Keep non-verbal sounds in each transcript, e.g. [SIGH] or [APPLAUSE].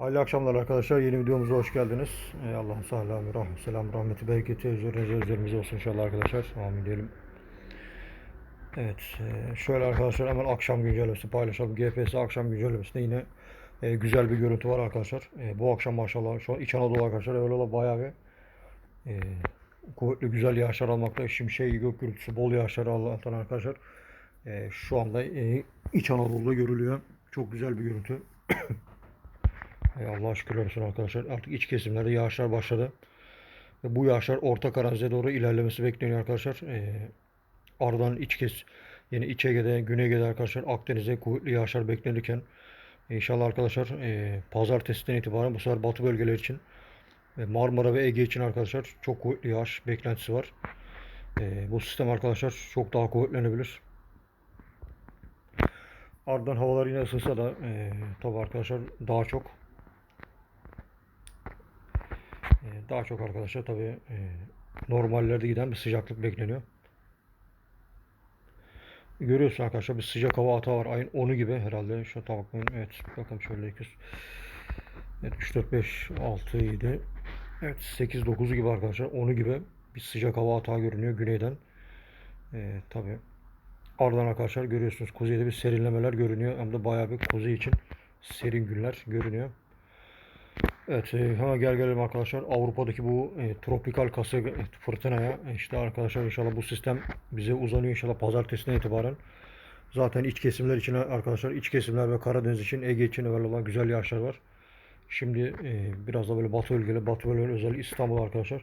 Hayırlı akşamlar arkadaşlar. Yeni videomuza hoş geldiniz. Ey Allah'ın selamı, rah selam, rahmeti, bereketi üzerinize üzerimize olsun inşallah arkadaşlar. Amin diyelim. Evet. e, Şöyle arkadaşlar hemen akşam güncellemesi paylaşalım. GPS akşam güncellemesinde yine e, güzel bir görüntü var arkadaşlar. E, bu akşam maşallah şu an İç Anadolu arkadaşlar öyle ola bayağı bir kuvvetli güzel yağışlar almakta. Şimşek, gök gürültüsü, bol yağışlar Allah'tan arkadaşlar. Şu anda İç Anadolu'da görülüyor. Çok güzel bir görüntü. [COUGHS] Ey Allah şükürler olsun arkadaşlar. Artık iç kesimlerde yağışlar başladı. Ve bu yağışlar Orta Karadeniz'e doğru ilerlemesi bekleniyor arkadaşlar. Ee, ardından iç kes, yani İç Ege'de, Güney Ege'de arkadaşlar Akdeniz'e kuvvetli yağışlar beklenirken inşallah arkadaşlar e, pazartesiden itibaren bu sefer batı bölgeler için ve Marmara ve Ege için arkadaşlar çok kuvvetli yağış beklentisi var. Ee, bu sistem arkadaşlar çok daha kuvvetlenebilir. Ardından havalar yine ısınsa da e, tabi arkadaşlar daha çok Ee, Daha çok arkadaşlar tabii e, normallerde giden bir sıcaklık bekleniyor. Görüyorsun arkadaşlar bir sıcak hava atağı var. Ayın 10'u gibi herhalde. Şu an bakmayın. Evet bakalım şöyle 200. Evet 3, 4, 5, 6, 7. Evet 8, 9'u gibi arkadaşlar. 10'u gibi bir sıcak hava atağı görünüyor güneyden. Ee, tabii. Ardından arkadaşlar görüyorsunuz kuzeyde bir serinlemeler görünüyor. Hem de bayağı bir kuzey için serin günler görünüyor. Evet, e, ha gel gelelim arkadaşlar. Avrupa'daki bu e, tropikal kasırga e, fırtınaya e, işte arkadaşlar inşallah bu sistem bize uzanıyor inşallah pazartesinden itibaren. Zaten iç kesimler için arkadaşlar iç kesimler ve Karadeniz için Ege için evvel olan güzel yağışlar var. Şimdi e, biraz da böyle batı bölgeleri, batı bölgeleri özellikle İstanbul arkadaşlar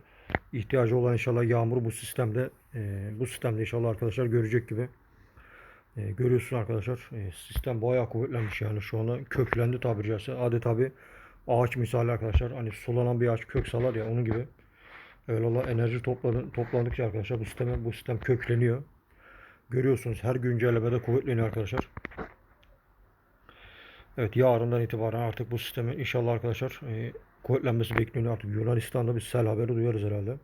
ihtiyacı olan inşallah yağmur bu sistemde e, bu sistemde inşallah arkadaşlar görecek gibi. E, görüyorsun arkadaşlar e, sistem bayağı kuvvetlenmiş yani şu anda köklendi tabiri caizse. Adeta bir ağaç misali arkadaşlar. Hani sulanan bir ağaç kök salar ya onun gibi. Öyle olan enerji topladı, toplandıkça arkadaşlar bu sisteme bu sistem kökleniyor. Görüyorsunuz her güncellemede kuvvetleniyor arkadaşlar. Evet yarından itibaren artık bu sistemin inşallah arkadaşlar e, kuvvetlenmesi bekleniyor. Artık Yunanistan'da bir sel haberi duyarız herhalde.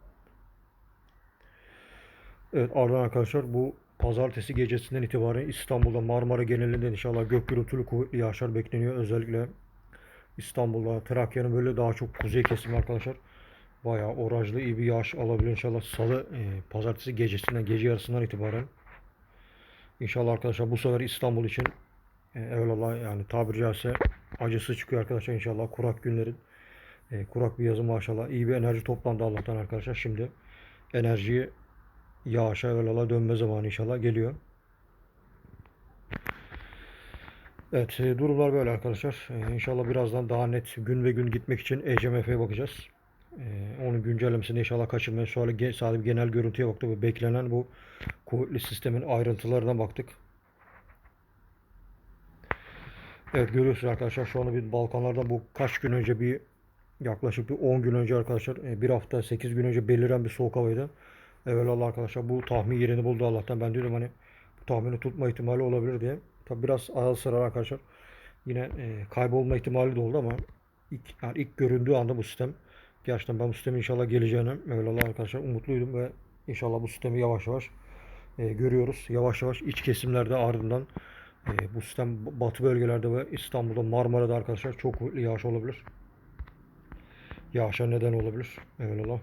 Evet ardından arkadaşlar bu pazartesi gecesinden itibaren İstanbul'da Marmara genelinde inşallah gök gürültülü kuvvetli yağışlar bekleniyor. Özellikle İstanbul'da, Trakya'nın böyle daha çok kuzey kesimi arkadaşlar. Bayağı orajlı iyi bir yağış alabilir inşallah salı e, pazartesi gecesinden gece yarısından itibaren. İnşallah arkadaşlar bu sefer İstanbul için e, evvelallah yani tabiri caizse acısı çıkıyor arkadaşlar inşallah kurak günlerin e, kurak bir yazın maşallah iyi bir enerji toplandı Allah'tan arkadaşlar şimdi enerjiyi yağışa evvelallah dönme zamanı inşallah geliyor. Evet, e, durumlar böyle arkadaşlar. E, İnşallah birazdan daha net gün ve gün gitmek için ECMF'ye bakacağız. E, onun güncellemesini inşallah kaçırmayız. Sonra sadece genel görüntüye baktık ve beklenen bu kuvvetli sistemin ayrıntılarına baktık. Evet görüyorsunuz arkadaşlar şu anda bir Balkanlardan bu kaç gün önce bir yaklaşık bir 10 gün önce arkadaşlar e, bir hafta 8 gün önce beliren bir soğuk havaydı. Evvelallah arkadaşlar bu tahmin yerini buldu Allah'tan. Ben diyordum hani bu tahmini tutma ihtimali olabilir diye. Tabi biraz ara sıra arkadaşlar yine e, kaybolma ihtimali de oldu ama ilk, yani ilk göründüğü anda bu sistem gerçekten ben bu sistemin inşallah geleceğine evvelallah arkadaşlar umutluydum ve inşallah bu sistemi yavaş yavaş e, görüyoruz. Yavaş yavaş iç kesimlerde ardından e, bu sistem batı bölgelerde ve İstanbul'da Marmara'da arkadaşlar çok kuvvetli yağış olabilir. Yağışa neden olabilir. Evvelallah.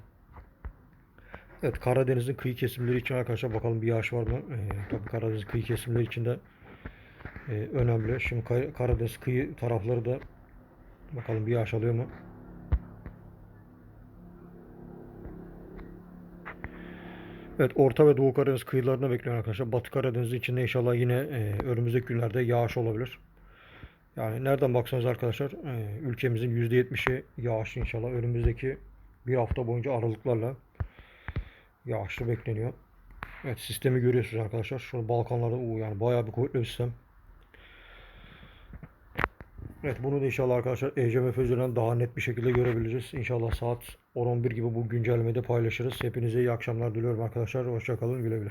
Evet Karadeniz'in kıyı kesimleri için arkadaşlar bakalım bir yağış var mı? Ee, tabii Karadeniz kıyı kesimleri için de e, önemli. Şimdi Kay- Karadeniz kıyı tarafları da bakalım bir yağış alıyor mu? Evet Orta ve Doğu Karadeniz kıyılarına bekliyor arkadaşlar. Batı Karadeniz içinde inşallah yine e, önümüzdeki günlerde yağış olabilir. Yani nereden baksanız arkadaşlar e, ülkemizin %70'i yağış inşallah önümüzdeki bir hafta boyunca aralıklarla yağışlı bekleniyor. Evet sistemi görüyorsunuz arkadaşlar. Şu Balkanlarda o yani bayağı bir kuvvetli bir sistem. Evet bunu da inşallah arkadaşlar ECMF üzerinden daha net bir şekilde görebileceğiz. İnşallah saat 10-11 gibi bu güncellemeyi de paylaşırız. Hepinize iyi akşamlar diliyorum arkadaşlar. Hoşçakalın güle güle.